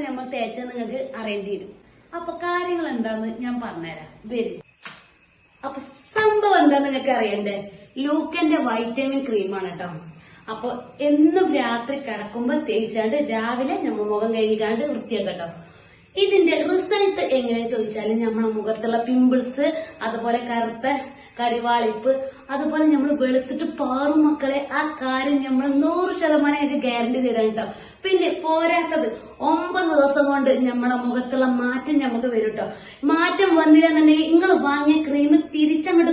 അപ്പൊ നമ്മൾ തേച്ച നിങ്ങൾക്ക് അറിയേണ്ടി വരും. അപ്പൊ കാര്യങ്ങൾ എന്താന്ന് ഞാൻ പറഞ്ഞുതരാം. വരും. അപ്പൊ സംഭവം എന്താന്ന് നിങ്ങൾക്ക് അറിയണ്ടേ? ലൂക്കന്റെ വൈറ്റമിൻ ക്രീമാണ് കേട്ടോ അപ്പൊ എന്നും രാത്രി കിടക്കുമ്പോ തേച്ചാണ്ട് രാവിലെ നമ്മ മുഖം കഴുകിക്കാണ്ട് വൃത്തിയാക്കട്ടോ ഇതിന്റെ റിസൾട്ട് എങ്ങനെ ചോദിച്ചാൽ നമ്മളെ മുഖത്തുള്ള പിമ്പിൾസ് അതുപോലെ കറുത്ത കരിവാളിപ്പ് അതുപോലെ നമ്മൾ വെളുത്തിട്ട് പാറും മക്കളെ ആ കാര്യം നമ്മൾ നൂറ് ശതമാനമായിട്ട് ഗ്യാരണ്ടി തരാൻ കേട്ടോ. പിന്നെ പോരാത്തത് ഒമ്പത് ദിവസം കൊണ്ട് നമ്മളെ മുഖത്തുള്ള മാറ്റം നമുക്ക് വരും കേട്ടോ. മാറ്റം വന്നില്ലെന്നുണ്ടെങ്കിൽ നിങ്ങൾ വാങ്ങിയ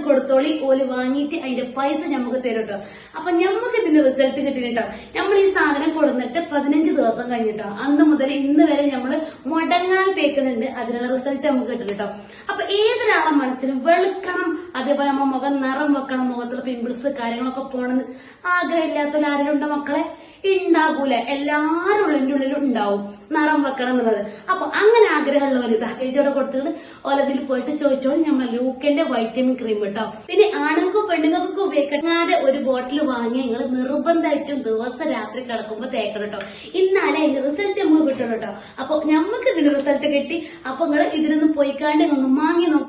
കൊടുത്തോളി ഓൽ വാങ്ങിയിട്ട് അതിന്റെ പൈസ നമുക്ക് തരും കേട്ടോ അപ്പൊ നമുക്ക് ഇതിന്റെ റിസൾട്ട് കിട്ടിയിട്ടോ നമ്മൾ ഈ സാധനം കൊടുന്നിട്ട് പതിനഞ്ച് ദിവസം കഴിഞ്ഞിട്ടോ. അന്ന് മുതൽ ഇന്ന് വരെ നമ്മൾ മുടങ്ങാൻ തേക്കുന്നുണ്ട് അതിനുള്ള റിസൾട്ട് നമുക്ക് കിട്ടും കേട്ടോ അപ്പൊ ഏതൊരാളെ മനസ്സിലും വെളുക്കണം അതേപോലെ നമ്മ മുഖം നിറം വെക്കണം മുഖത്തുള്ള പിമ്പിൾസ് കാര്യങ്ങളൊക്കെ പോണെന്ന് ആഗ്രഹമില്ലാത്ത ആരെങ്കിലും ഉണ്ടോ മക്കളെ? ഉണ്ടാകൂല എല്ലാരും ഉള്ളിന്റെ ഉള്ളിലും ഉണ്ടാവും നിറം വെക്കണം എന്നുള്ളത്. അപ്പൊ അങ്ങനെ ആഗ്രഹമുള്ളവർ ഇതാ ചേച്ചിയോടെ കൊടുത്തിട്ട് ഓലതിൽ പോയിട്ട് ചോദിച്ചോളൂ നമ്മൾ ലൂക്കന്റെ വൈറ്റമിൻ ക്രീം കേട്ടോ പിന്നെ ആണുങ്ങൾക്കും പെണ്ണുങ്ങൾക്കും ഉപയോഗിക്കാതെ ഒരു ബോട്ടിൽ വാങ്ങി നിങ്ങൾ നിർബന്ധമായിട്ടും ദിവസം രാത്രി കിടക്കുമ്പോൾ തേക്കണം കേട്ടോ ഇന്നാലേ അതിന്റെ റിസൾട്ട് നമ്മൾ കിട്ടണം കേട്ടോ അപ്പൊ നമുക്ക് ഇതിന്റെ റിസൾട്ട് കിട്ടി. അപ്പൊ നിങ്ങൾ ഇതിലൊന്നും പോയിക്കാണ്ട് ഒന്ന് വാങ്ങി നോക്കി